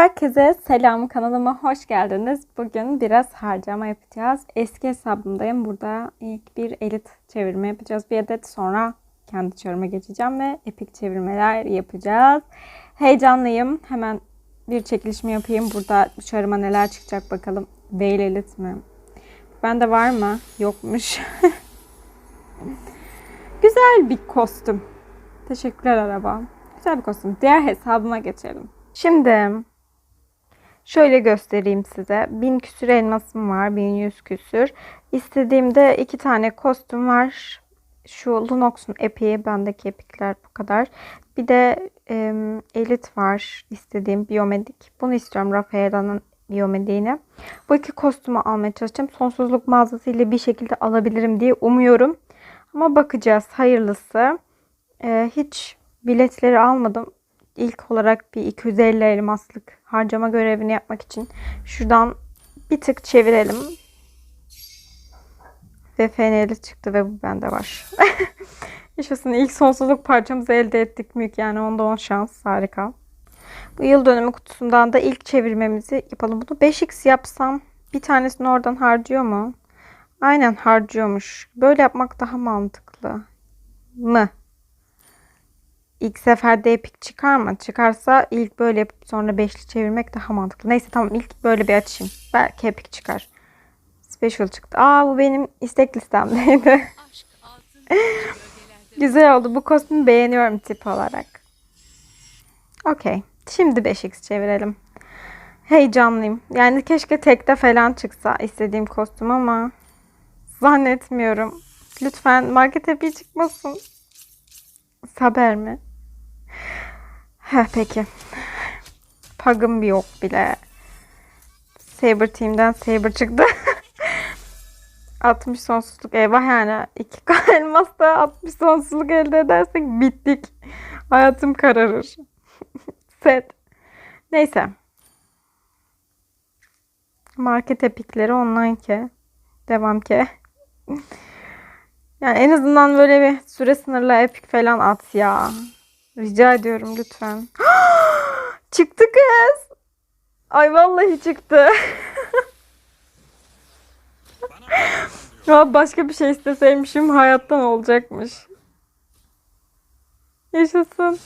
Herkese selam kanalıma hoş geldiniz. Bugün biraz harcama yapacağız. Eski hesabımdayım. Burada ilk bir elit çevirme yapacağız. Bir adet sonra kendi çevirme geçeceğim ve epik çevirmeler yapacağız. Heyecanlıyım. Hemen bir çekilişimi yapayım. Burada çağrıma neler çıkacak bakalım. Veil elit mi? Bende var mı? Yokmuş. Güzel bir kostüm. Teşekkürler araba. Güzel bir kostüm. Diğer hesabıma geçelim. Şimdi şöyle göstereyim size. 1000 küsür elmasım var. 1100 küsür. İstediğimde iki tane kostüm var. Şu Lunox'un epiği. Bendeki epikler bu kadar. Bir de e, Elit var. istediğim biyomedik. Bunu istiyorum Rafaela'nın biyomediğini. Bu iki kostümü almaya çalışacağım. Sonsuzluk mağazasıyla bir şekilde alabilirim diye umuyorum. Ama bakacağız. Hayırlısı. E, hiç biletleri almadım ilk olarak bir 250 elmaslık harcama görevini yapmak için şuradan bir tık çevirelim. Ve feneri çıktı ve bu bende var. Yaşasın ilk sonsuzluk parçamızı elde ettik büyük yani onda 10 şans harika. Bu yıl dönümü kutusundan da ilk çevirmemizi yapalım. Bunu 5x yapsam bir tanesini oradan harcıyor mu? Aynen harcıyormuş. Böyle yapmak daha mantıklı mı? İlk seferde epik çıkar mı? Çıkarsa ilk böyle yapıp sonra beşli çevirmek daha mantıklı. Neyse tamam ilk böyle bir açayım. Belki epik çıkar. Special çıktı. Aa bu benim istek listemdeydi. Güzel oldu. Bu kostümü beğeniyorum tip olarak. Okey. Şimdi 5x çevirelim. Heyecanlıyım. Yani keşke tekte falan çıksa istediğim kostüm ama zannetmiyorum. Lütfen market epiği çıkmasın. Saber mi? Heh, peki. Pug'ım bir yok bile. Saber Team'den Saber çıktı. 60 sonsuzluk eyvah yani. iki elmasla 60 sonsuzluk elde edersek bittik. Hayatım kararır. Set. Neyse. Market epikleri online ke. Devam ke. Yani en azından böyle bir süre sınırlı epik falan at ya. Rica ediyorum lütfen. çıktı kız. Ay vallahi çıktı. ya başka bir şey isteseymişim hayattan olacakmış. Yaşasın.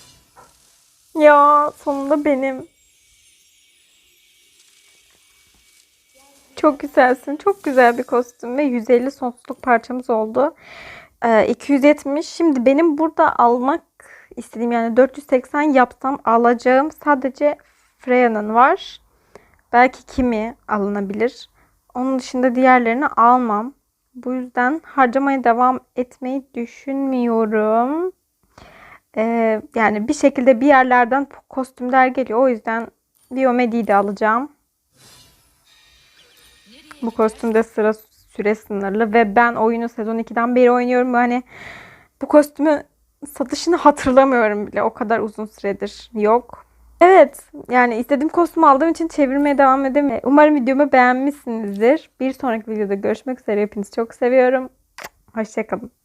Ya sonunda benim. Çok güzelsin. Çok güzel bir kostüm ve 150 sonsuzluk parçamız oldu. Ee, 270. Şimdi benim burada almak istediğim yani 480 yapsam alacağım sadece Freya'nın var. Belki kimi alınabilir. Onun dışında diğerlerini almam. Bu yüzden harcamaya devam etmeyi düşünmüyorum. Ee, yani bir şekilde bir yerlerden kostümler geliyor. O yüzden Biomedi'yi de alacağım. Bu kostümde sıra süre sınırlı ve ben oyunu sezon 2'den beri oynuyorum. Yani bu kostümü satışını hatırlamıyorum bile. O kadar uzun süredir yok. Evet yani istediğim kostümü aldığım için çevirmeye devam edeyim. Umarım videomu beğenmişsinizdir. Bir sonraki videoda görüşmek üzere. Hepinizi çok seviyorum. Hoşçakalın.